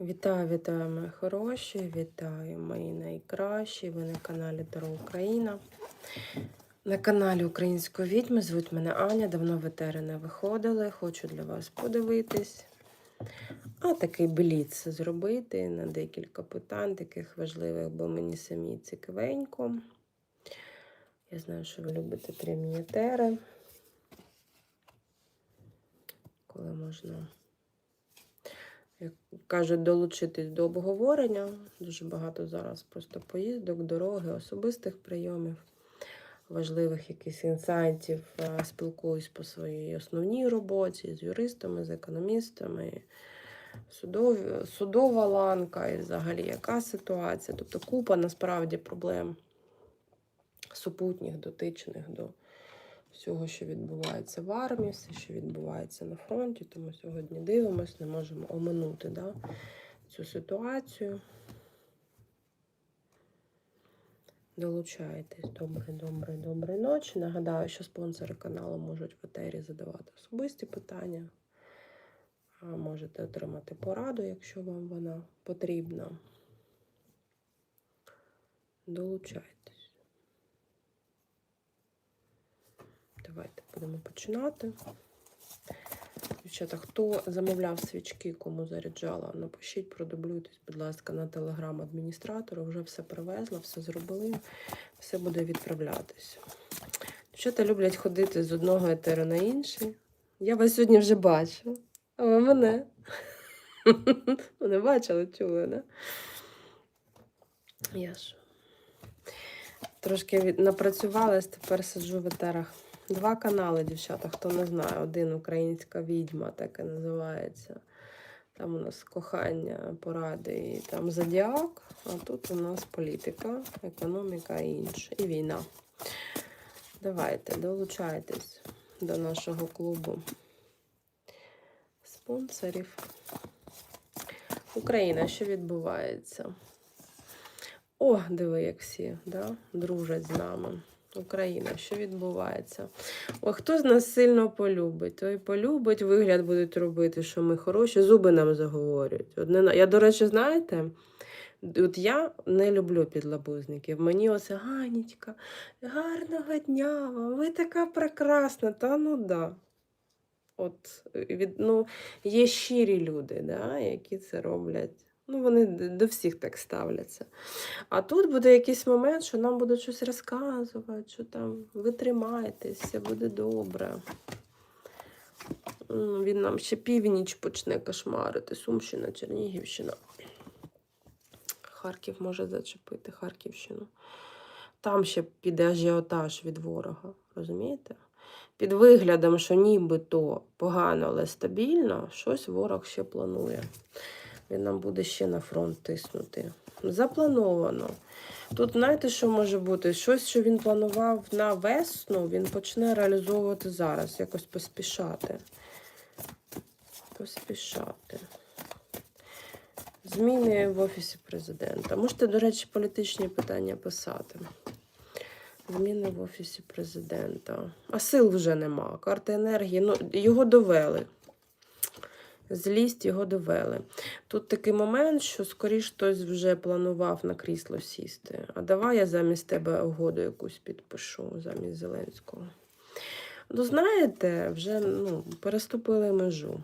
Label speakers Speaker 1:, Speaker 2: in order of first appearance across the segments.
Speaker 1: Вітаю, вітаю, мої хороші, вітаю мої найкращі. Ви на каналі Таро Україна. На каналі Української відьми звуть мене Аня. Давно в не виходили. Хочу для вас подивитись. А такий бліц зробити на декілька питань, таких важливих, бо мені самі цікавенько. Я знаю, що ви любите прямі етери. Коли можна як кажуть, долучитись до обговорення. Дуже багато зараз просто поїздок, дороги, особистих прийомів, важливих якихось інсайтів. Е, Спілкуюсь по своїй основній роботі з юристами, з економістами, судові, судова ланка і взагалі яка ситуація. Тобто купа насправді проблем супутніх, дотичних до всього, що відбувається в армії, все, що відбувається на фронті. Тому сьогодні дивимось, не можемо оминути да, цю ситуацію. Долучайтесь. Добрий, добрий, добрий ночі. Нагадаю, що спонсори каналу можуть в етері задавати особисті питання. Можете отримати пораду, якщо вам вона потрібна. Долучайтесь. Давайте будемо починати. Дівчата, хто замовляв свічки, кому заряджала, напишіть, продублюйтесь, будь ласка, на телеграм адміністратору. Вже все привезла, все зробили, все буде відправлятись. Дівчата люблять ходити з одного етеру на інший. Я вас сьогодні вже бачу. А ви мене? Мене бачили, чули, не? Я ж трошки напрацювалась, тепер сиджу в етерах. Два канали, дівчата, хто не знає. Один українська відьма, так і називається. Там у нас кохання, поради і там зодіак, а тут у нас політика, економіка і інше. І війна. Давайте, долучайтесь до нашого клубу спонсорів. Україна, що відбувається? О, диви, як всі да? дружать з нами. Україна, що відбувається? О, хто з нас сильно полюбить? Той полюбить, вигляд будуть робити, що ми хороші, зуби нам заговорюють. Одне... Я, до речі, знаєте, от я не люблю підлабузників. Мені оце Ганічка, гарного дня вам, ви така прекрасна, та ну да. От, від, ну, є щирі люди, да, які це роблять. Ну, вони до всіх так ставляться. А тут буде якийсь момент, що нам будуть щось розказувати, що там ви все буде добре. Він нам ще північ почне кошмарити. Сумщина, Чернігівщина. Харків може зачепити Харківщину. Там ще піде ажіотаж від ворога, розумієте? Під виглядом, що нібито погано, але стабільно, щось ворог ще планує. Він нам буде ще на фронт тиснути. Заплановано. Тут знаєте, що може бути? Щось, що він планував на весну, він почне реалізовувати зараз, якось поспішати. Поспішати. Зміни в Офісі президента. Можете, до речі, політичні питання писати. Зміни в Офісі президента. А сил вже нема. Карти енергії. Ну, його довели. Злість його довели. Тут такий момент, що скоріш хтось вже планував на крісло сісти. А давай я замість тебе угоду якусь підпишу, замість Зеленського. Ну, знаєте, вже ну, переступили межу.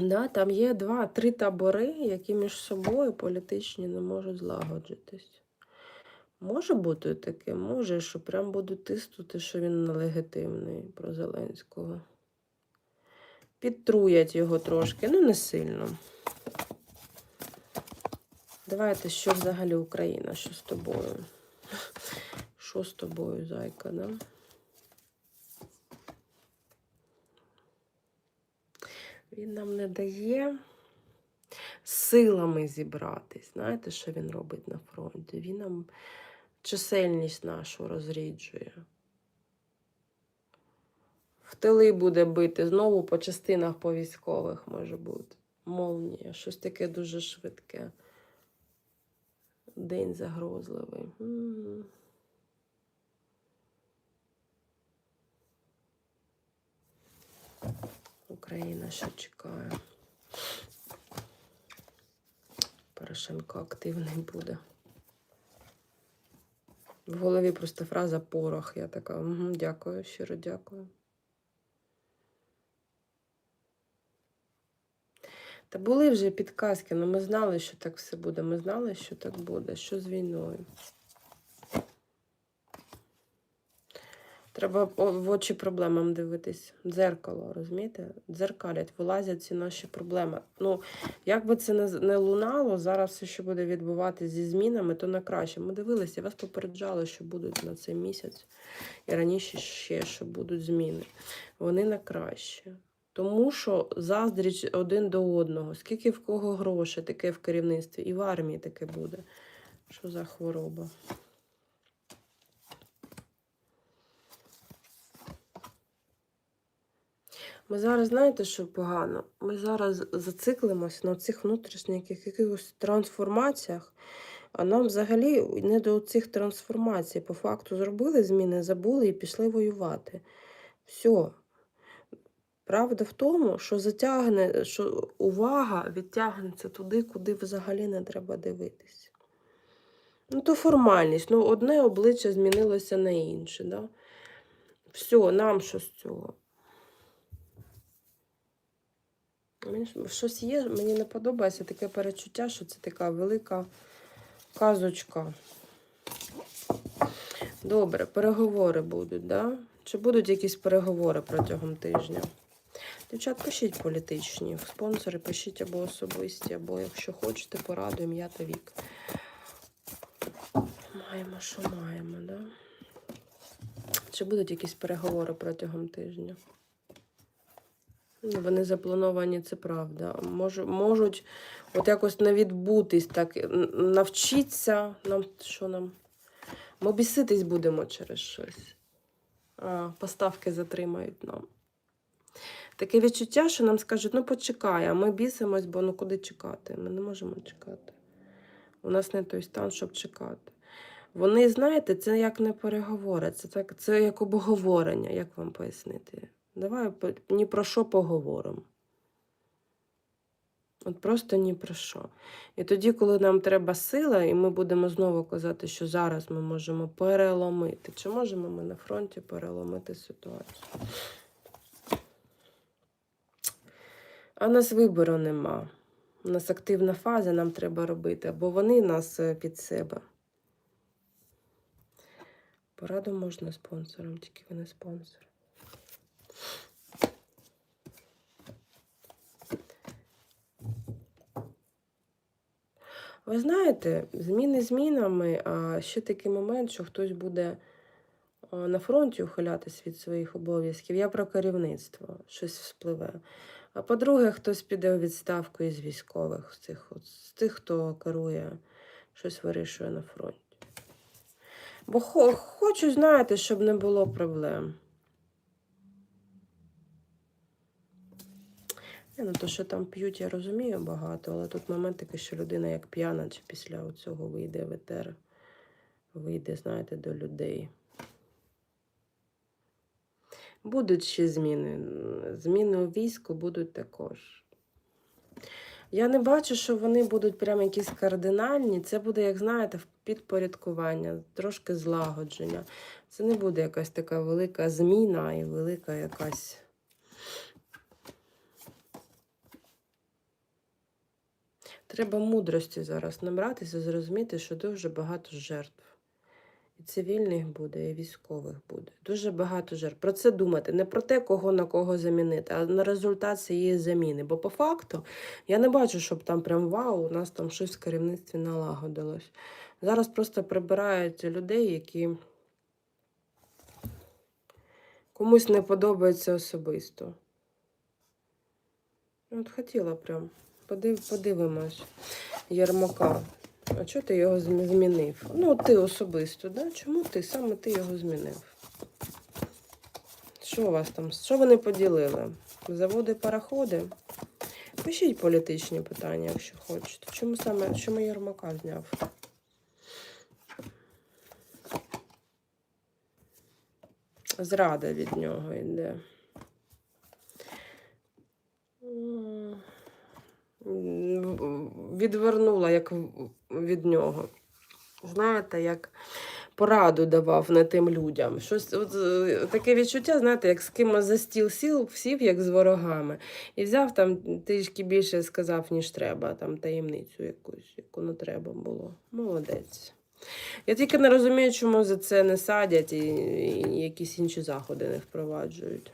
Speaker 1: Да, там є два-три табори, які між собою політичні не можуть злагоджитись. Може бути таке, може, що прям будуть тиснути, що він нелегітимний про Зеленського. Підтруять його трошки, ну не сильно. Давайте, що взагалі Україна, що з тобою? Що з тобою, зайка, да? Він нам не дає силами зібратись. Знаєте, що він робить на фронті? Він нам чисельність нашу розріджує. В тили буде бити знову по частинах по військових може бути. Молнія, щось таке дуже швидке. День загрозливий. Україна що чекає. Лукашенко активний буде. В голові просто фраза порох. Я така, угу, дякую, щиро дякую. Та були вже підказки, але ми знали, що так все буде. Ми знали, що так буде. Що з війною? Треба в очі проблемам дивитись. Дзеркало, розумієте? Дзеркалять, вилазять ці наші проблеми. Ну, як би це не, лунало, зараз все, що буде відбуватися зі змінами, то на краще. Ми дивилися, я вас попереджала, що будуть на цей місяць. І раніше ще, що будуть зміни. Вони на краще. Тому що заздріч один до одного. Скільки в кого грошей, таке в керівництві, і в армії таке буде. Що за хвороба? Ми зараз, знаєте, що погано? Ми зараз зациклимося на цих внутрішніх якихось трансформаціях, а нам взагалі не до цих трансформацій. По факту зробили зміни, забули і пішли воювати. Все. Правда в тому, що затягне, що увага відтягнеться туди, куди взагалі не треба дивитися. Ну, то формальність. Ну, одне обличчя змінилося на інше. Да? Все, нам що з цього? Щось є, мені не подобається таке перечуття, що це така велика казочка. Добре, переговори будуть, да? Чи будуть якісь переговори протягом тижня? Дівчат, пишіть політичні. Спонсори пишіть або особисті, або якщо хочете, пораду ім'я та вік. Маємо, що маємо, да? Чи будуть якісь переговори протягом тижня? Ну, Вони заплановані, це правда. Можу, можуть от якось не відбутись, так навчитися нам, що нам? Ми біситись будемо через щось. А, поставки затримають нам. Таке відчуття, що нам скажуть, ну почекай, а ми бісимось, бо ну куди чекати? Ми не можемо чекати. У нас не той стан, щоб чекати. Вони, знаєте, це як не переговори, це, так, це як обговорення, як вам пояснити. Давай ні про що поговоримо. От просто ні про що. І тоді, коли нам треба сила, і ми будемо знову казати, що зараз ми можемо переломити. Чи можемо ми на фронті переломити ситуацію? А нас вибору нема. У нас активна фаза, нам треба робити, або вони нас е, під себе. Пораду можна спонсорам, тільки ви не спонсор. Ви знаєте, зміни змінами, а ще такий момент, що хтось буде на фронті ухилятись від своїх обов'язків. Я про керівництво, щось вспливе. А по-друге, хтось піде у відставку із військових, з тих, з тих, хто керує, щось вирішує на фронті. Бо хо, хочу, знаєте, щоб не було проблем. Не, ну то, що там п'ють, я розумію багато, але тут момент такий, що людина як п'яна, чи після цього вийде в етер, вийде, знаєте, до людей. Будуть ще зміни. Зміни у війську будуть також. Я не бачу, що вони будуть прям якісь кардинальні. Це буде, як знаєте, підпорядкування, трошки злагодження. Це не буде якась така велика зміна і велика якась. Треба мудрості зараз набратися, зрозуміти, що дуже багато жертв. Цивільних буде, і військових буде. Дуже багато жертв. Про це думати. Не про те, кого на кого замінити, а на результат цієї заміни. Бо по факту я не бачу, щоб там прям вау, у нас там щось в керівництві налагодилось. Зараз просто прибирають людей, які комусь не подобається особисто. От хотіла прям. Подив, подивимось Єрмака. А чого ти його змінив? Ну, ти особисто, да? Чому ти саме ти його змінив? Що у вас там? Що вони поділили? Заводи, пароходи? Пишіть політичні питання, якщо хочете. Чому саме чому Єрмака зняв? Зрада від нього йде. Відвернула як від нього. Знаєте, як пораду давав не тим людям. Щось от, е, таке відчуття, знаєте, як з кимось за стіл сіл, сів, як з ворогами. І взяв там трішки більше сказав, ніж треба, там таємницю якусь, яку не треба було. Молодець. Я тільки не розумію, чому за це не садять і, і якісь інші заходи не впроваджують.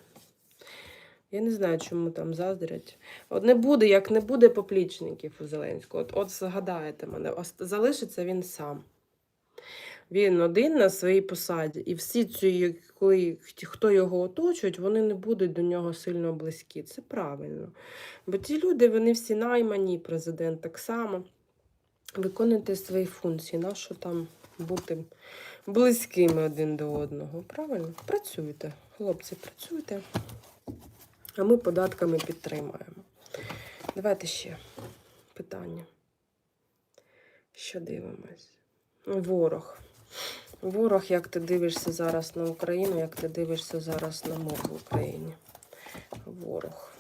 Speaker 1: Я не знаю, чому там заздрять. От не буде, як не буде поплічників у Зеленського. От, от згадаєте мене, залишиться він сам. Він один на своїй посаді. І всі ці, коли хто його оточують, вони не будуть до нього сильно близькі. Це правильно. Бо ті люди, вони всі наймані, президент так само. Виконуйте свої функції. Нащо там бути близькими один до одного? Правильно? Працюйте, хлопці, працюйте. А ми податками підтримаємо. Давайте ще питання. Що дивимось? Ворог. Ворог, як ти дивишся зараз на Україну, як ти дивишся зараз на мир в Україні. Ворог.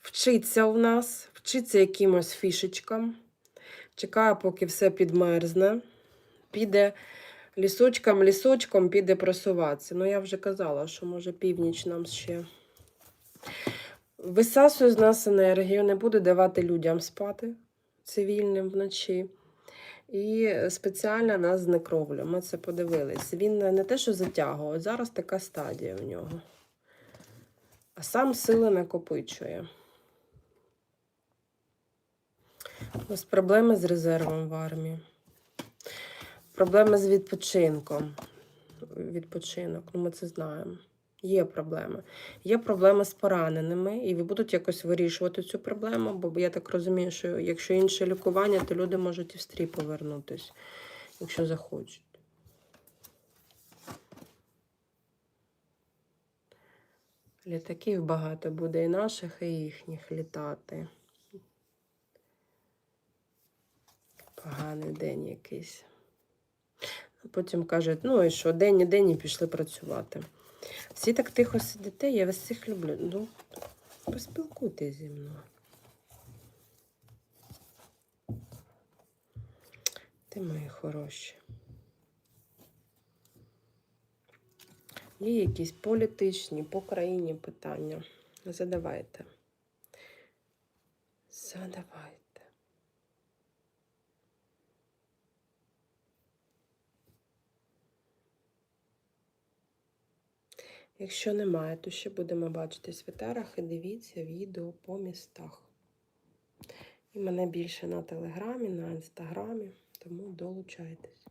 Speaker 1: Вчиться у нас, вчиться якимось фішечкам. Чекає, поки все підмерзне. Піде лісочком, лісочком піде просуватися. Ну, я вже казала, що може північ нам ще. Висасує з нас енергію, не буде давати людям спати цивільним вночі. І спеціально нас знекровлює. Ми це подивились. Він не те, що затягує, зараз така стадія у нього. А сам сили накопичує. У нас проблеми з резервом в армії. Проблеми з відпочинком. Відпочинок, ну ми це знаємо. Є проблеми. Є проблеми з пораненими, і ви будуть якось вирішувати цю проблему, бо я так розумію, що якщо інше лікування, то люди можуть і в стрій повернутися, якщо захочуть. Літаків багато буде і наших, і їхніх літати. Поганий день якийсь. Потім кажуть, ну і що, день і день і пішли працювати. Всі так тихо сидите, я вас всіх люблю. Ну, поспілкуйтесь зі мною. Ти мої хороші. Є якісь політичні по країні питання. Задавайте. Задавайте. Якщо немає, то ще будемо бачитись в і дивіться відео по містах. І мене більше на телеграмі, на інстаграмі, тому долучайтесь.